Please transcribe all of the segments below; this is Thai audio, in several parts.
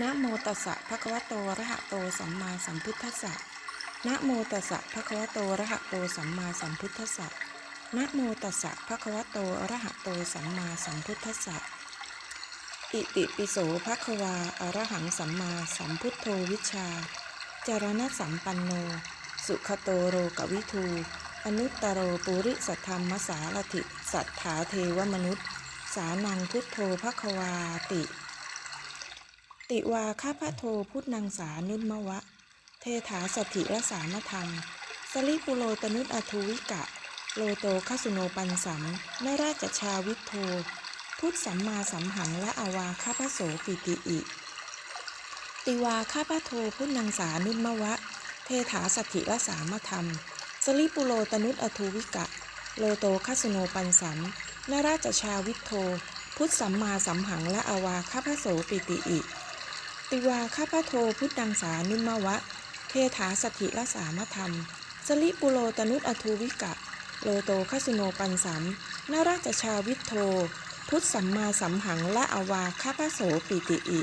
นะโมตัสสะภะคะวะโตอะระหะโตสัมมาสัมพุทธัสสะนะโมตัสสะภะคะวะโตอะระหะโตสัมมาสัมพุทธัสสะนะโมตัสสะภะคะวะโตอะระหะโตสัมมาสัมพุทธัสสะอิติปิโสภะคะวาอะระหังสัมมาสัมพุทโธวิชชาจารณะสัมปันโน สุขโตโรกวิทูอนุตตโรปุริสัทธรรมสารถิ สัทธาเทวมนุษย์ สานังพุทโธภควาติ ติวาข้าพระโทพุทธนังสานุมวะ เทถาสถิรสามธรรม สลิปุโลตนุตอทูวิกะ โลโตคสุโนปันสัมนราชชาวิทโท พุทธสัมมาสัมหังและอาวาข้าพระโสปิติอิ ติวาข้าพระโทพุทธนังสานุมวะ เทถาสถิรสามธรรม สลิปุโลตนุตอทูวิกะ โลโตคสุโนปันสัมนราชชาวิทโท พุทธสัมมาสัมหังและอาวาข้าพระโสปิติอิ ติวาข้าพระโทพุทธังสานุมวะ เทถาสถิรสามธรรม สลิปุโลตนุตอทูวิกะ โลโตคสุโนปันสัมนราชชาวิทโท พุทธสัมมาสัมหังและอวาข้าพระโสปิติอิ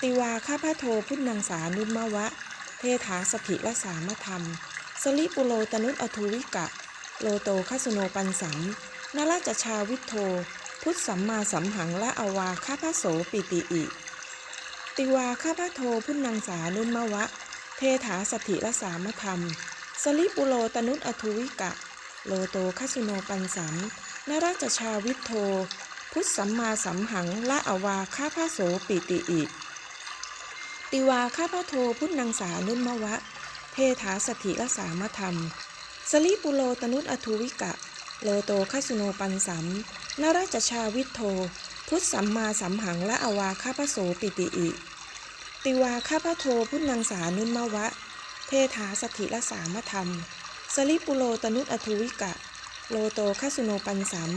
ติวาข้าพระโทพุทธังสานุมวะ เทถาสถิรสามธรรม สลิปุโลตนุตอทูวิกะ โลโตคสุโนปันสัมนราชชาวิทโท พุทธสัมมาสัมหังและอวาข้าพระโสปิติอิ ติวาข้าพระโทพุทธังสานุมวะ เทถาสถิรสามธรรม สลิปุโลตนุตอทูวิกะ โลโตคสุโนปันสัมนราชชาวิทโท พุทธสัมมาสัมหังละอวาข้าพระโสปิติอิติวาข้าพระโทพุทธังสานุมวะ เทถาสถิรสามธรรม สลิปุโลตนุตอทูวิกะ โลโตคสุโนปันสัมนราชชาวิทโท พุทธสัมมาสัมหังและอวาข้าพระโสปิติอิ ติวาข้าพระโทพุทธังสานุมวะ เทถาสถิรสามธรรม สลิปุโลตนุตอทูวิกะ โลโตคสุโนปันสัม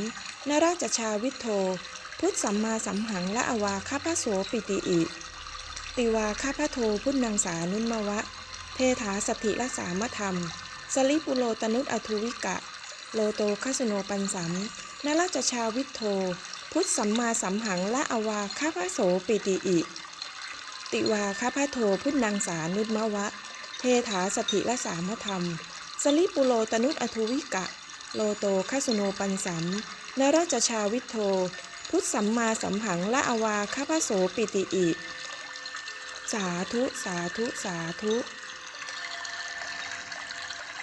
นราชชาวิทโท พุทธสัมมาสัมหังและอวาข้าพระโสปิติอิ ติวาข้าพระโทพุทธังสานุมวะ เทถาสถิรสามธรรม สลิปุโลตนุตอทูวิกะ โลโตคสุโนปันสัมนาราชชาวิทโท พุทธสัมมาสัมหังและอวาข้าพระโสปิติอิ ติวาข้าพระโทพุทธังสานุมวะ เทถาสถิรสามธรรม สลิปุโลตนุตอทูวิกะ โลโตคสุโนปันสัมนาราชชาวิทโท พุทธสัมมาสัมหังละอวาข้าพระโสปิติอิ สาธุสาธุสาธุ